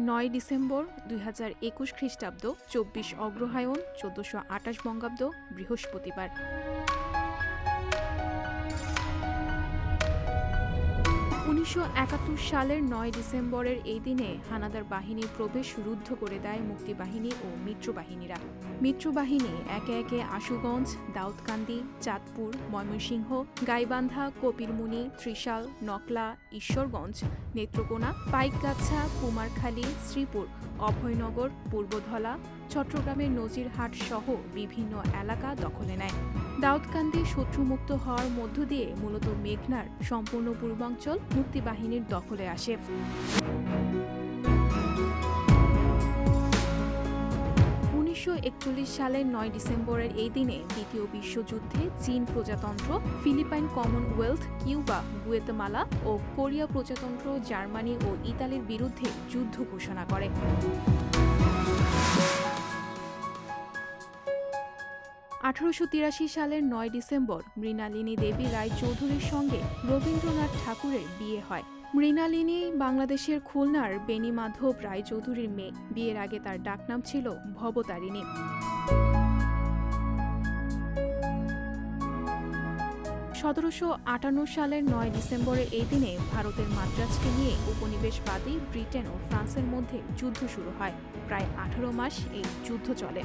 নয় ডিসেম্বর দুই হাজার একুশ খ্রিস্টাব্দ চব্বিশ অগ্রহায়ণ চোদ্দশো আটাশ বঙ্গাব্দ বৃহস্পতিবার। একাত্তর সালের নয় ডিসেম্বরের এই দিনে হানাদার বাহিনীর প্রবেশ রুদ্ধ করে দেয় মুক্তিবাহিনী ও মিত্রবাহিনীরা। মিত্রবাহিনী একে একে আশুগঞ্জ, দাউদকান্দি, চাঁদপুর, ময়মনসিংহ, গাইবান্ধা, কপিরমুনি, ত্রিশাল, নকলা, ঈশ্বরগঞ্জ, নেত্রকোনা, পাইকগাছা, কুমারখালী, শ্রীপুর, অভয়নগর, পূর্বধলা চট্টগ্রামের নজিরহাট সহ বিভিন্ন এলাকা দখলে নেয়। দাউদকান্দি শত্রুমুক্ত হওয়ার মধ্য দিয়ে মূলত মেঘনার সম্পূর্ণ পূর্বাঞ্চল মুক্তিবাহিনীর দখলে আসে। উনিশশো একচল্লিশ সালের নয় ডিসেম্বরের এই দিনে দ্বিতীয় বিশ্বযুদ্ধে চীন প্রজাতন্ত্র, ফিলিপাইন কমনওয়েলথ, কিউবা, গুয়েতমালা ও কোরিয়া প্রজাতন্ত্র, জার্মানি ও ইতালির বিরুদ্ধে যুদ্ধ ঘোষণা করে। আঠারোশো তিরাশি সালের নয় ডিসেম্বর মৃণালিনী দেবী রায়চৌধুরীর সঙ্গে রবীন্দ্রনাথ ঠাকুরের বিয়ে হয়। মৃণালিনী বাংলাদেশের খুলনার বেণীমাধব রায়চৌধুরীর মেয়ে। বিয়ের আগে তার ডাকনাম ছিল ভবতারিণী। সতেরোশো আটান্ন সালের নয় ডিসেম্বরের এই দিনে ভারতের মাদ্রাজকে নিয়ে উপনিবেশবাদী ব্রিটেন ও ফ্রান্সের মধ্যে যুদ্ধ শুরু হয়। প্রায় আঠারো মাস এই যুদ্ধ চলে।